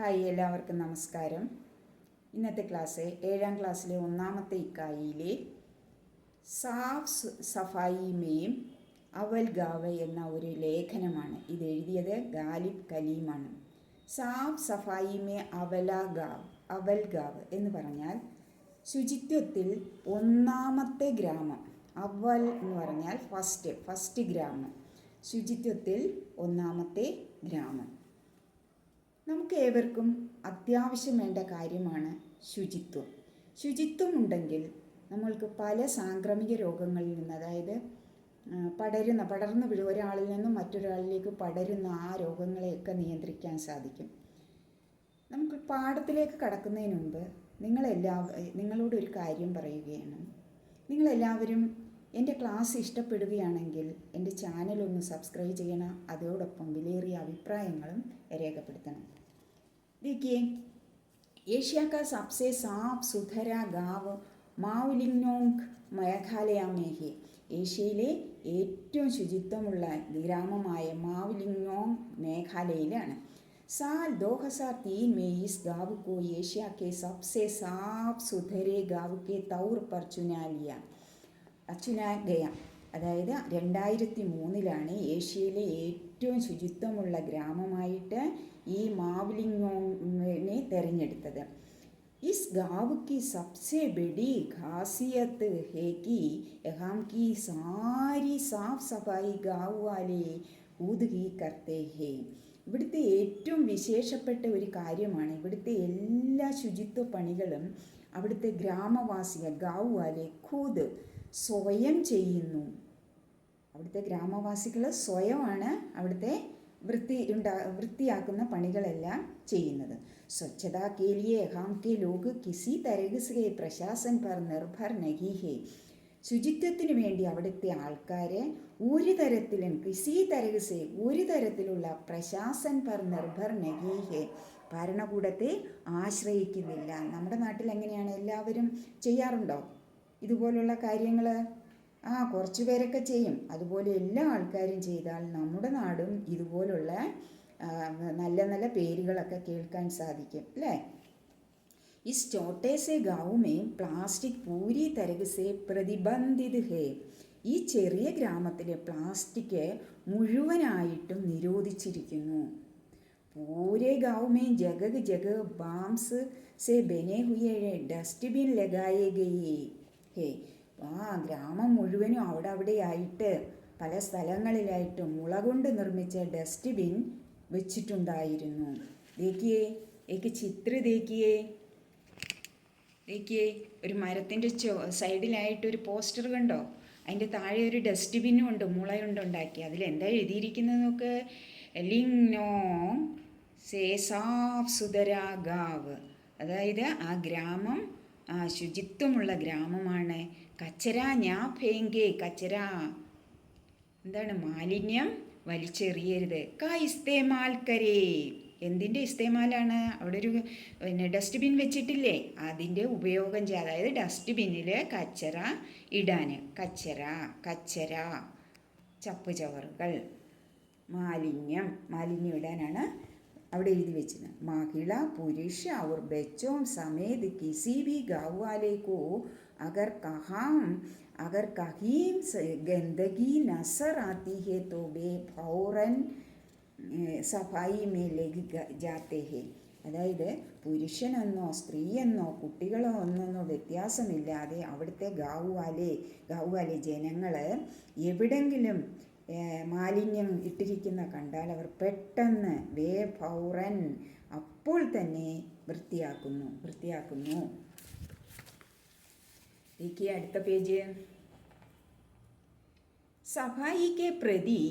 Hi എല്ലാവർക്കും നമസ്കാരം. ഇന്നത്തെ ക്ലാസ് ഏഴാം ക്ലാസ്സിലെ ഒന്നാമത്തെ ഇക്കായിലെ സാഫ് സഫായി സഫായിമയും അവൽ ഗാവ എന്ന ഒരു ലേഖനമാണ് ഇത് എഴുതിയത്. ഗാലിബ് കലീമാണ്. സാഫ് സഫായിമെ അവല ഗാവ് അവൽ ഗാവ് എന്ന് പറഞ്ഞാൽ ശുചിത്വത്തിൽ ഒന്നാമത്തെ ഗ്രാമം. അവൽ എന്ന് പറഞ്ഞാൽ ഫസ്റ്റ് ഫസ്റ്റ് ഗ്രാമം. ശുചിത്വത്തിൽ ഒന്നാമത്തെ ഗ്രാമം. നമുക്ക് ഏവർക്കും അത്യാവശ്യം വേണ്ട കാര്യമാണ് ശുചിത്വം. ശുചിത്വം ഉണ്ടെങ്കിൽ നമ്മൾക്ക് പല സാംക്രമിക രോഗങ്ങളിൽ നിന്ന് അതായത് പടരുന്ന പടർന്നു വീഴും ഒരാളിൽ നിന്നും മറ്റൊരാളിലേക്ക് പടരുന്ന ആ രോഗങ്ങളെയൊക്കെ നിയന്ത്രിക്കാൻ സാധിക്കും. നമുക്ക് പാഠത്തിലേക്ക് കടക്കുന്നതിന് മുമ്പ് നിങ്ങളെല്ലാ നിങ്ങളോട് ഒരു കാര്യം പറയുകയാണ്. നിങ്ങളെല്ലാവരും എൻ്റെ ക്ലാസ് ഇഷ്ടപ്പെടുകയാണെങ്കിൽ എൻ്റെ ചാനൽ ഒന്ന് സബ്സ്ക്രൈബ് ചെയ്യണം അതോടൊപ്പം വിലയേറിയ അഭിപ്രായങ്ങളും രേഖപ്പെടുത്തണം देखिए एशिया का सबसे साफ सुथरा गांव മാവുലിങ്ങോങ് മേഘാലയ മേഘെ ഏഷ്യയിലെ ഏറ്റവും ശുചിത്വമുള്ള ഗ്രാമമായ മാവുലിങ്ങോങ് മേഘാലയയിലാണ് साल 2003 में इस गांव को एशिया के सबसे साफ सुथरे गांव के तौर पर चुना लिया ചുനാ ഗയ അതായത് രണ്ടായിരത്തി മൂന്നിലാണ് ഏഷ്യയിലെ ഏറ്റവും ശുചിത്വമുള്ള ഗ്രാമമായിട്ട് ഈ മാവ്ലിങ്ങോങ്ങിനെ തിരഞ്ഞെടുത്തത് इस गांव की सबसे बड़ी खासियत है कि यहाँ की सारी साफ सफाई गांव वाले खुद ही करते हैं ഇവിടുത്തെ ഏറ്റവും വിശേഷപ്പെട്ട ഒരു കാര്യമാണ് ഇവിടുത്തെ എല്ലാ ശുചിത്വ പണികളും അവിടുത്തെ ഗ്രാമവാസികൾ ഗാവുവാലെ ഖൂദ് സ്വയം ചെയ്യുന്നു. അവിടുത്തെ ഗ്രാമവാസികൾ സ്വയമാണ് അവിടുത്തെ വൃത്തി ഉണ്ടാ വൃത്തിയാക്കുന്ന പണികളെല്ലാം ചെയ്യുന്നത്. സ്വച്ഛതാ കെ ഹം കെ ലോക് കിസി തരഹ് സെ പ്രശാസൻ പർ നിർഭർ നഹിഹേ ശുചിത്വത്തിന് വേണ്ടി അവിടുത്തെ ആൾക്കാരെ ഒരു തരത്തിലും കിസി തരഹ് സെ ഒരു തരത്തിലുള്ള പ്രശാസൻ പർ നിർഭർ നഹിഹേ ഭരണകൂടത്തെ ആശ്രയിക്കുന്നില്ല. നമ്മുടെ നാട്ടിൽ എങ്ങനെയാണ് എല്ലാവരും ചെയ്യാറുണ്ടോ? ഇതുപോലുള്ള കാര്യങ്ങൾ ആ കുറച്ച് പേരൊക്കെ ചെയ്യും അതുപോലെ എല്ലാ ആൾക്കാരും ചെയ്താൽ നമ്മുടെ നാടും ഇതുപോലുള്ള ആ, നല്ല നല്ല പേരുകളൊക്കെ കേൾക്കാൻ സാധിക്കും അല്ലേ इस छोटे से गांव में പ്ലാസ്റ്റിക് പൂരി തരക് സെ പ്രതിബന്ധിത് ഹേ ഈ ചെറിയ ഗ്രാമത്തിലെ പ്ലാസ്റ്റിക് മുഴുവനായിട്ടും നിരോധിച്ചിരിക്കുന്നു पूरे गांव में जगह जगह बांस से बने हुए डस्टबिन लगाए गए ഹേ ആ ഗ്രാമം മുഴുവനും അവിടെ അവിടെയായിട്ട് പല സ്ഥലങ്ങളിലായിട്ട് മുള കൊണ്ട് നിർമ്മിച്ച ഡസ്റ്റ്ബിൻ വെച്ചിട്ടുണ്ടായിരുന്നു. ദേക്കിയേ ഏക്ക് ചിത്ര ദേക്കിയേ ദേക്കിയേ ഒരു മരത്തിന്റെ ചോ സൈഡിലായിട്ട് ഒരു പോസ്റ്റർ കണ്ടോ? അതിന്റെ താഴെ ഒരു ഡസ്റ്റ്ബിന്നും ഉണ്ട് മുളയുണ്ട് ഉണ്ടാക്കി അതിലെന്താ എഴുതിയിരിക്കുന്നത് നോക്ക്? ലിങ്നോ സേസാഫ് സുതരാഗാവ്. ഗാവ് അതായത് ആ ഗ്രാമം ശുചിത്വമുള്ള ഗ്രാമമാണ്. കച്ചര ഞാ ഫേങ്കേ കച്ചര. എന്താണ് മാലിന്യം? വലിച്ചെറിയരുത്. കാ ഇസ്തേമാൽക്കരേ എന്തിന്റെ ഇസ്തേമാലാണ്? അവിടെ ഒരു പിന്നെ ഡസ്റ്റ്ബിൻ വെച്ചിട്ടില്ലേ? അതിന്റെ ഉപയോഗം ചെയ്യുക അതായത് ഡസ്റ്റ്ബിന്നിൽ കച്ചറ ഇടാൻ കച്ചറ കച്ചര ചപ്പ് ചവറുകൾ മാലിന്യം മാലിന്യം ഇടാനാണ് അവിടെ എഴുതി വെച്ചിന് മഹിള പുരുഷ ഔർ ബച്ചോം സമേത് കിസി ബി ഗാവാലേക്കോ അഗർ കഹാം അഗർ കഹീം ഗന്ദഗി നസർ ആത്തി തോ വേ ഫൗറൻ സഫായി മേ ലഘി ജാത്തേ ഹെ. അതായത് പുരുഷനെന്നോ സ്ത്രീയെന്നോ കുട്ടികളോ ഒന്നൊന്നോ വ്യത്യാസമില്ലാതെ അവിടുത്തെ ഗാവുവാലെ ഗാവുവാലെ ജനങ്ങൾ എവിടെങ്കിലും മാലിന്യം ഇട്ടിരിക്കുന്ന കണ്ടാൽ അവർ പെട്ടെന്ന് വേ ഫൗറൻ അപ്പോൾ തന്നെ വൃത്തിയാക്കുന്നു വൃത്തിയാക്കുന്നു देखिए അടുത്ത പേജ് സഫായിക്ക് പ്രതി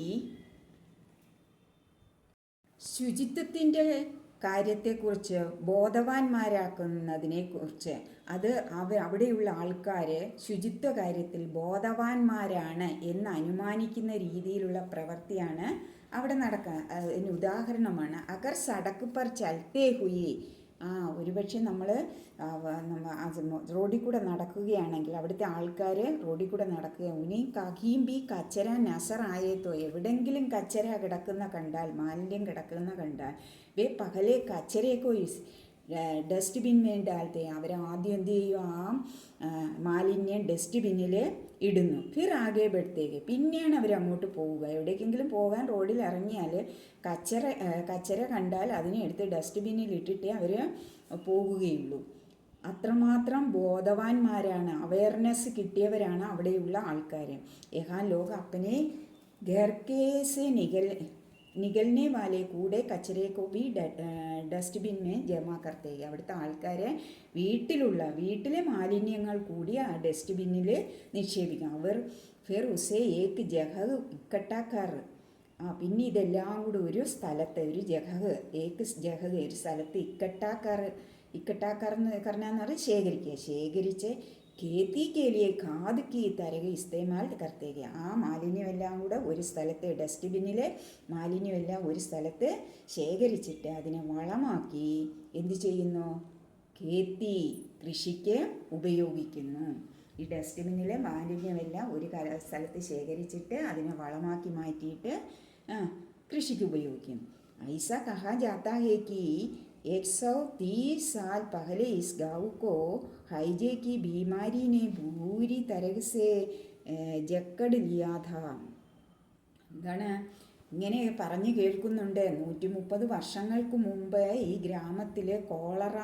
ശുചിത്വത്തിൻ്റെ കാര്യത്തെക്കുറിച്ച് ബോധവാന്മാരാക്കുന്നതിനെക്കുറിച്ച് അത് അവ അവിടെയുള്ള ആൾക്കാർ ശുചിത്വ കാര്യത്തിൽ ബോധവാന്മാരാണ് എന്ന് അനുമാനിക്കുന്ന രീതിയിലുള്ള പ്രവൃത്തിയാണ് അവിടെ നടക്കുക അതിന് ഉദാഹരണമാണ്. അഗർ സടക്ക് പർ ചൽത്തേ ഹുയി. ആ ഒരുപക്ഷെ നമ്മൾ റോഡിൽ കൂടെ നടക്കുകയാണെങ്കിൽ അവിടുത്തെ ആൾക്കാർ റോഡിൽ കൂടെ നടക്കുക ഉനി കഹിയും ബി കച്ചര നസറായേത്തോ എവിടെങ്കിലും കച്ചര കിടക്കുന്ന കണ്ടാൽ മാലിന്യം കിടക്കുന്ന കണ്ടാൽ വേ പകലെ കച്ചരയൊക്കെ ഡസ്റ്റ്ബിൻ വേണ്ടാലത്തെ. അവർ ആദ്യം എന്ത് ചെയ്യും? ആ മാലിന്യം ഡസ്റ്റ്ബിന്നിൽ ഇടുന്നു. ഫിർ ആകെ ബെടുത്തേക്ക് പിന്നെയാണ് അവർ അങ്ങോട്ട് പോവുക. എവിടേക്കെങ്കിലും പോകാൻ റോഡിൽ ഇറങ്ങിയാൽ കച്ചറ കച്ചറ കണ്ടാൽ അതിനെ എടുത്ത് ഡസ്റ്റ്ബിന്നിൽ ഇട്ടിട്ടേ അവർ പോവുകയുള്ളൂ അത്രമാത്രം ബോധവാന്മാരാണ്. അവയർനെസ് കിട്ടിയവരാണ് അവിടെയുള്ള ആൾക്കാർ ഏഹാൻ ലോക അപ്പനെ ഘർക്കേസെ നികൽ നികൽനെ വാലെ കൂടെ കച്ചരേക്കോ വി ഡസ്റ്റ്ബിൻ ജമാ കർത്തേ അവിടുത്തെ ആൾക്കാരെ വീട്ടിലുള്ള വീട്ടിലെ മാലിന്യങ്ങൾ കൂടി ആ ഡസ്റ്റ്ബിന്നിൽ നിക്ഷേപിക്കും. അവർ ഫിർ ഉസേ ഏക്ക് ജഹ് ഇക്കട്ടാക്കാർ. ആ പിന്നെ ഇതെല്ലാം കൂടെ ഒരു സ്ഥലത്ത് ഒരു ജഹ് ഏക്ക് ജഹ് ഒരു സ്ഥലത്ത് ഇക്കട്ടാക്കാർ. ഇക്കട്ടാക്കാർ എന്ന് പറഞ്ഞാൽ ശേഖരിക്കുക. ശേഖരിച്ച് കേത്തി കേലിയെ കാതുക്കി കി തരക ഇസ്തേമാൽ കർത്തേക. ആ മാലിന്യമെല്ലാം കൂടെ ഒരു സ്ഥലത്ത് ഡസ്റ്റ്ബിന്നിലെ മാലിന്യമെല്ലാം ഒരു സ്ഥലത്ത് ശേഖരിച്ചിട്ട് അതിനെ വളമാക്കി എന്തു ചെയ്യുന്നു? കേത്തി കൃഷിക്ക് ഉപയോഗിക്കുന്നു. ഈ ഡസ്റ്റ്ബിന്നിലെ മാലിന്യമെല്ലാം ഒരു സ്ഥലത്ത് ശേഖരിച്ചിട്ട് അതിനെ വളമാക്കി മാറ്റിയിട്ട് കൃഷിക്ക് ഉപയോഗിക്കും ഐസ കഹ ജാത്താഹേക്ക് है कि 130 साल पहले इस गांव को हाइजे की बीमारी ने पूरी तरह से अ, जकड़ लिया था എന്താണ് ഇങ്ങനെ പറഞ്ഞു കേൾക്കുന്നുണ്ട് നൂറ്റി മുപ്പത് വർഷങ്ങൾക്ക് മുമ്പ് ഈ ഗ്രാമത്തിൽ കോളറ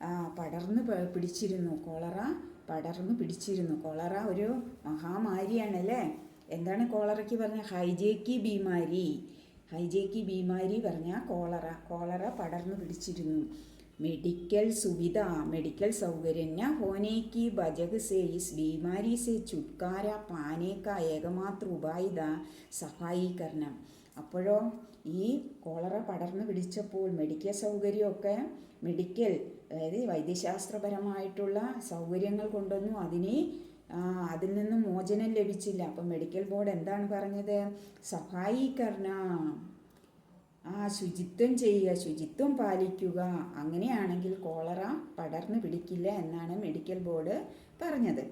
ആ, പടർന്ന് പ- പിടിച്ചിരുന്നു കോളറ പടർന്ന് പിടിച്ചിരുന്നു കോളറ ഒരു മഹാമാരിയാണല്ലേ എന്താണ് കോളറയ്ക്ക് പറഞ്ഞ ഹൈജേക്കി ബീമാരി ഹൈജയ്ക്ക് ബീമാരി പറഞ്ഞാൽ കോളറ കോളറ പടർന്നു പിടിച്ചിരുന്നു. മെഡിക്കൽ സുവിധ മെഡിക്കൽ സൗകര്യഞ്ഞ ഹോനേക്ക് ബജക് സെ ബീമാരി സേ ചുട്കാര പാനേക്ക ഏകമാത്ര ഉപായിത സഹായികരണം. അപ്പോഴോ ഈ കോളറ പടർന്നു പിടിച്ചപ്പോൾ മെഡിക്കൽ സൗകര്യമൊക്കെ മെഡിക്കൽ അതായത് വൈദ്യശാസ്ത്രപരമായിട്ടുള്ള സൗകര്യങ്ങൾ കൊണ്ടൊന്നും അതിനെ അതിൽ നിന്ന് മോചനം ലഭിച്ചില്ല. അപ്പം മെഡിക്കൽ ബോർഡ് എന്താണ് പറഞ്ഞത്? സഫായികരണം ആ ശുചിത്വം ചെയ്യുക ശുചിത്വം പാലിക്കുക. അങ്ങനെയാണെങ്കിൽ കോളറ പടർന്നു പിടിക്കില്ല എന്നാണ് മെഡിക്കൽ ബോർഡ് പറഞ്ഞത്.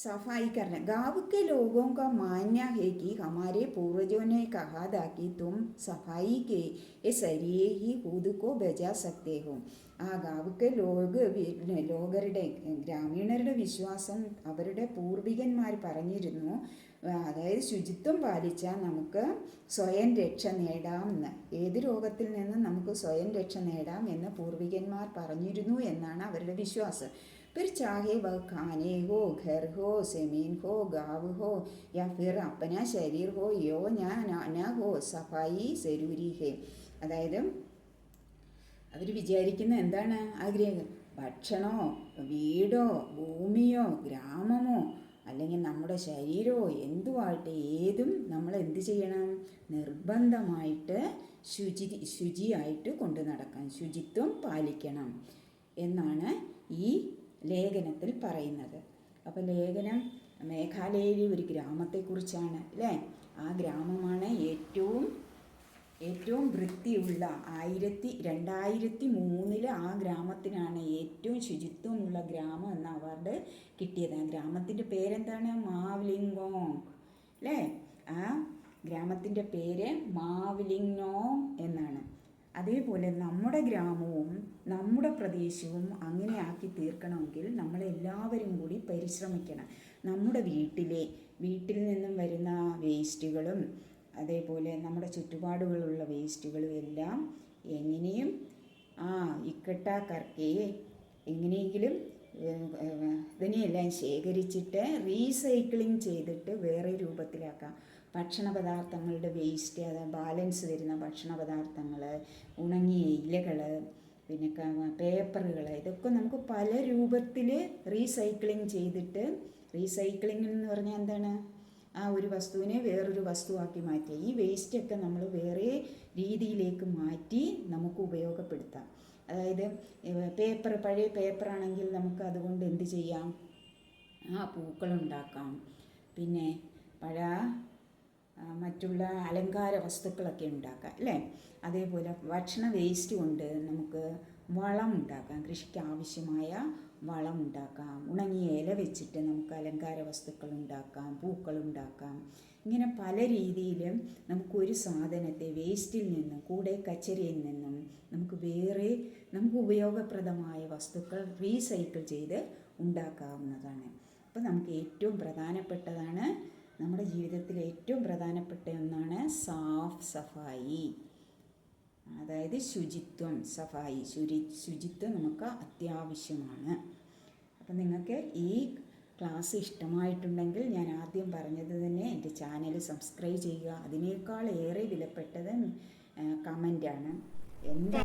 सफाई करना गांव के लोगों का मानना है कि हमारे पूर्वजों ने कहा था कि तुम सफाई के ये जरिए ही खुद को बचा सकते हो ആ ഗാവുക്കെ ലോക വി- ലോകരുടെ ഗ്രാമീണരുടെ വിശ്വാസം അവരുടെ പൂർവികന്മാർ പറഞ്ഞിരുന്നു ആ, അതായത് ശുചിത്വം പാലിച്ചാൽ നമുക്ക് സ്വയം രക്ഷ നേടാം എന്ന് ഏത് രോഗത്തിൽ നിന്നും നമുക്ക് സ്വയം രക്ഷ നേടാം എന്ന് പൂർവികന്മാർ പറഞ്ഞിരുന്നു എന്നാണ് അവരുടെ വിശ്വാസം फिर चाहे वह खाने हो घर हो जमीन हो गाँव हो या फिर अपना शरीर हो यो या न न हो सफाई जरूरी है അതായത് അവർ വിചാരിക്കുന്ന എന്താണ് ആഗ്രഹം ഭക്ഷണമോ വീടോ ഭൂമിയോ ഗ്രാമമോ അല്ലെങ്കിൽ നമ്മുടെ ശരീരമോ എന്തുമായിട്ട് ഏതും നമ്മൾ എന്ത് ചെയ്യണം നിർബന്ധമായിട്ട് ശുചി ശുചിയായിട്ട് കൊണ്ടു നടക്കാൻ ശുചിത്വം പാലിക്കണം എന്നാണ് ഈ ലേഖനത്തിൽ പറയുന്നത്. അപ്പോൾ ലേഖനം മേഘാലയയിലെ ഒരു ഗ്രാമത്തെക്കുറിച്ചാണ് അല്ലേ? ആ ഗ്രാമമാണ് ഏറ്റവും ഏറ്റവും വൃത്തിയുള്ള ആയിരത്തി രണ്ടായിരത്തി മൂന്നിൽ ആ ഗ്രാമത്തിനാണ് ഏറ്റവും ശുചിത്വമുള്ള ഗ്രാമം എന്ന അവാർഡ് കിട്ടിയത്. ആ ഗ്രാമത്തിന്റെ പേരെന്താണ്? മാവ്ലിംഗോങ് അല്ലേ? ആ ഗ്രാമത്തിന്റെ പേര് മാവ്ലിംഗോങ് എന്നാണ്. അതേപോലെ നമ്മുടെ ഗ്രാമവും നമ്മുടെ പ്രദേശവും അങ്ങനെ ആക്കി തീർക്കണമെങ്കിൽ നമ്മളെല്ലാവരും കൂടി പരിശ്രമിക്കണം. നമ്മുടെ വീട്ടിലെ വീട്ടിൽ നിന്നും വരുന്ന വേസ്റ്റുകളും അതേപോലെ നമ്മുടെ ചുറ്റുപാടുകളുള്ള വേസ്റ്റുകളും എല്ലാം എങ്ങനെയും ആ ഇക്കട്ട കർക്കയെ എങ്ങനെയെങ്കിലും ഇതിനെയെല്ലാം ശേഖരിച്ചിട്ട് റീസൈക്ലിംഗ് ചെയ്തിട്ട് വേറെ രൂപത്തിലാക്കാം. ഭക്ഷണ പദാർത്ഥങ്ങളുടെ വേസ്റ്റ് അത് ബാലൻസ് വരുന്ന ഭക്ഷണ പദാർത്ഥങ്ങൾ ഉണങ്ങിയ ഇലകൾ പിന്നെ പേപ്പറുകൾ ഇതൊക്കെ നമുക്ക് പല രൂപത്തിൽ റീസൈക്ലിംഗ് ചെയ്തിട്ട് റീസൈക്ലിംഗ് എന്ന് പറഞ്ഞാൽ എന്താണ്? ആ ഒരു വസ്തുവിനെ വേറൊരു വസ്തുവാക്കി മാറ്റുക ഈ വേസ്റ്റൊക്കെ നമ്മൾ വേറെ രീതിയിലേക്ക് മാറ്റി നമുക്ക് ഉപയോഗപ്പെടുത്താം. അതായത് പേപ്പർ പഴയ പേപ്പറാണെങ്കിൽ നമുക്ക് അതുകൊണ്ട് എന്ത് ചെയ്യാം? ആ പൂക്കളുണ്ടാക്കാം പിന്നെ പഴ മറ്റുള്ള അലങ്കാര വസ്തുക്കളൊക്കെ ഉണ്ടാക്കാം അല്ലേ? അതേപോലെ ഭക്ഷണ വേസ്റ്റ് കൊണ്ട് നമുക്ക് വളം ഉണ്ടാക്കാം കൃഷിക്ക് ആവശ്യമായ വളം ഉണ്ടാക്കാം ഉണങ്ങിയ ഇല വെച്ചിട്ട് നമുക്ക് അലങ്കാര വസ്തുക്കൾ ഉണ്ടാക്കാം പൂക്കൾ ഉണ്ടാക്കാം. ഇങ്ങനെ പല രീതിയിലും നമുക്കൊരു സാധനത്തെ വേസ്റ്റിൽ നിന്നും കൂടെ കച്ചരിയിൽ നിന്നും നമുക്ക് വേറെ നമുക്ക് ഉപയോഗപ്രദമായ വസ്തുക്കൾ റീസൈക്കിൾ ചെയ്ത് ഉണ്ടാക്കാവുന്നതാണ്. അപ്പോൾ നമുക്ക് ഏറ്റവും പ്രധാനപ്പെട്ടതാണ് നമ്മുടെ ജീവിതത്തിൽ ഏറ്റവും പ്രധാനപ്പെട്ട ഒന്നാണ് സാഫ് സഫായി. അതായത് ശുചിത്വം സഫായി. ശുചി ശുചിത്വം നമുക്ക് അത്യാവശ്യമാണ്. അപ്പം നിങ്ങൾക്ക് ഈ ക്ലാസ് ഇഷ്ടമായിട്ടുണ്ടെങ്കിൽ ഞാൻ ആദ്യം പറഞ്ഞത് തന്നെ എന്റെ ചാനൽ സബ്സ്ക്രൈബ് ചെയ്യുക. അതിനേക്കാൾ ഏറെ വിലപ്പെട്ടത് കമന്റാണ്. എന്താ